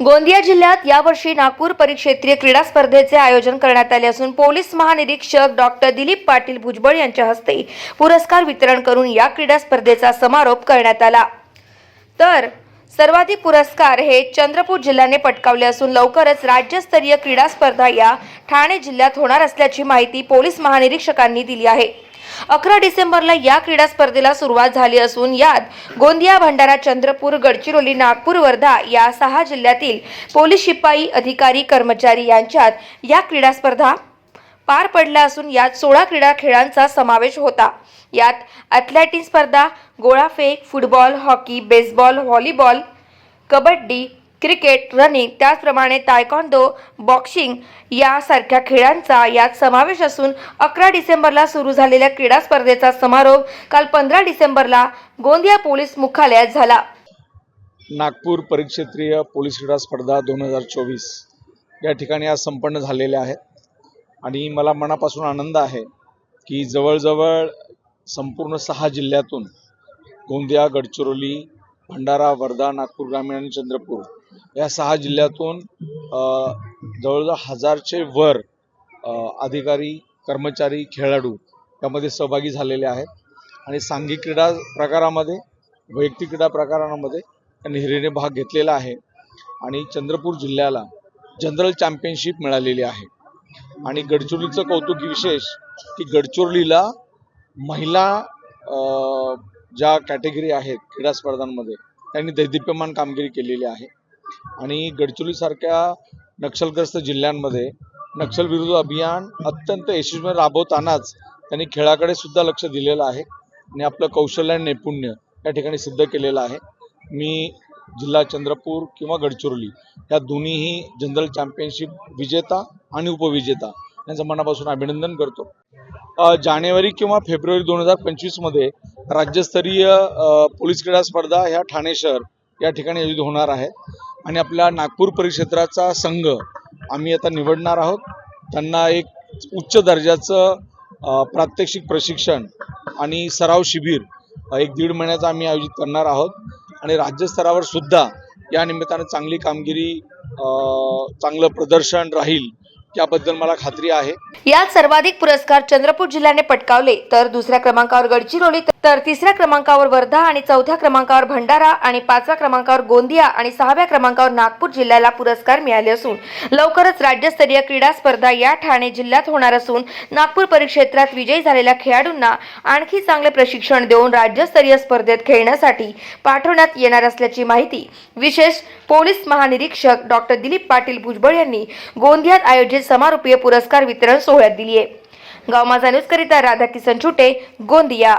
गोंदिया जिल्ह्यात यावर्षी नागपूर परिक्षेत्रीय क्रीडा स्पर्धेचे आयोजन करण्यात आले असून पोलीस महानिरीक्षक डॉक्टर दिलीप पाटील भुजबळ यांच्या हस्ते पुरस्कार वितरण करून या क्रीडा स्पर्धेचा समारोप करण्यात आला. तर सर्वाधिक पुरस्कार हे चंद्रपूर जिल्ह्याने पटकावले असून लवकरच राज्यस्तरीय क्रीडा स्पर्धा या ठाणे जिल्ह्यात होणार असल्याची माहिती पोलीस महानिरीक्षकांनी दिली आहे. अकरा डिसेंबरला या क्रीडा स्पर्धेला सुरुवात झाली असून यात गोंदिया भंडारा चंद्रपूर गडचिरोली नागपूर वर्धा या सहा जिल्ह्यातील पोलीस शिपाई अधिकारी कर्मचारी यांच्यात या क्रीडा स्पर्धा पार पडल्या असून यात सोळा क्रीडा खेळांचा समावेश होता. यात ॲथलेटिक स्पर्धा गोळाफेक football hockey baseball volleyball kabaddi cricket running त्याचप्रमाणे तायकॉन्डो बॉक्सिंग यासारख्या खेळांचा यात समावेश असून अकरा डिसेंबरला सुरू झालेल्या क्रीडा स्पर्धेचा समारोप काल पंधरा डिसेंबरला गोंदिया पोलीस मुख्यालयात झाला. नागपूर परिक्षेत्रीय पोलीस क्रीडा स्पर्धा दोन हजार चोवीस या ठिकाणी आज संपन्न झालेल्या आहेत. आणि मला मनापासून आनंद आहे की जवळजवळ संपूर्ण सहा जिल्ह्यातून गोंदिया गडचिरोली भंडारा वर्धा नागपूर ग्रामीण आणि चंद्रपूर या सहा जिल्ह्यातून जवळजवळ हजारचे वर अधिकारी कर्मचारी खेळाडू यामध्ये सहभागी झालेले आहेत. आणि सांघिक क्रीडा प्रकारामध्ये वैयक्तिक क्रीडा प्रकारांमध्ये त्यांनी हिरीने भाग घेतलेला आहे. आणि चंद्रपूर जिल्ह्याला जनरल चॅम्पियनशिप मिळालेली आहे. आणि गडचिरोलीचं कौतुक विशेष की गडचिरोलीला महिला ज्या कॅटेगरी आहेत क्रीडा स्पर्धांमध्ये त्यांनी दैदिप्यमान कामगिरी केलेली आहे. आणि गडचिरोलीसारख्या नक्षलग्रस्त जिल्ह्यांमध्ये नक्षलविरोधी अभियान अत्यंत यशस्वी राबवतानाच त्यांनी खेळाकडे सुद्धा लक्ष दिलेलं आहे आणि आपलं कौशल्य आणि नैपुण्य या ठिकाणी सिद्ध केलेलं आहे. मी जिल्हा चंद्रपूर किंवा गडचिरोली या दोन्हीही जनरल चॅम्पियनशिप विजेता आणि उपविजेता यांचं मनापासून अभिनंदन करतो. जानेवारी किंवा फेब्रुवारी दोन हजार पंचवीसमध्ये राज्यस्तरीय पोलीस क्रीडा स्पर्धा ह्या ठाणे शहर या ठिकाणी आयोजित होणार आहे. आणि आपल्या नागपूर परिक्षेत्राचा संघ आम्ही आता निवडणार आहोत. त्यांना एक उच्च दर्जाचं प्रात्यक्षिक प्रशिक्षण आणि सराव शिबिर एक दीड महिन्याचं आम्ही आयोजित करणार आहोत. आणि राज्यस्तरावर सुद्धा या निमित्तानं चांगली कामगिरी चांगलं प्रदर्शन राहील याबद्दल मला खात्री आहे. यात सर्वाधिक पुरस्कार चंद्रपूर जिल्ह्याने पटकावले तर दुसऱ्या क्रमांकावर गडचिरोली तर तिसऱ्या क्रमांकावर वर्धा आणि चौथ्या क्रमांकावर भंडारा आणि पाचव्या क्रमांकावर गोंदिया आणि सहाव्या क्रमांकावर नागपूर जिल्ह्याला पुरस्कार मिळाले असून लवकरच राज्यस्तरीय क्रीडा स्पर्धा या ठाणे जिल्ह्यात होणार असून नागपूर परिक्षेत्रात विजयी झालेल्या खेळाडूंना आणखी चांगले प्रशिक्षण देऊन राज्यस्तरीय स्पर्धेत खेळण्यासाठी पाठवण्यात येणार असल्याची माहिती विशेष पोलीस महानिरीक्षक डॉक्टर दिलीप पाटील भुजबळ यांनी गोंदियात आयोजित समारोपीय पुरस्कार वितरण सोहळ्यात दिली आहे. गाव माझा न्यूज करिता राधाकिसन छुटे गोंदिया.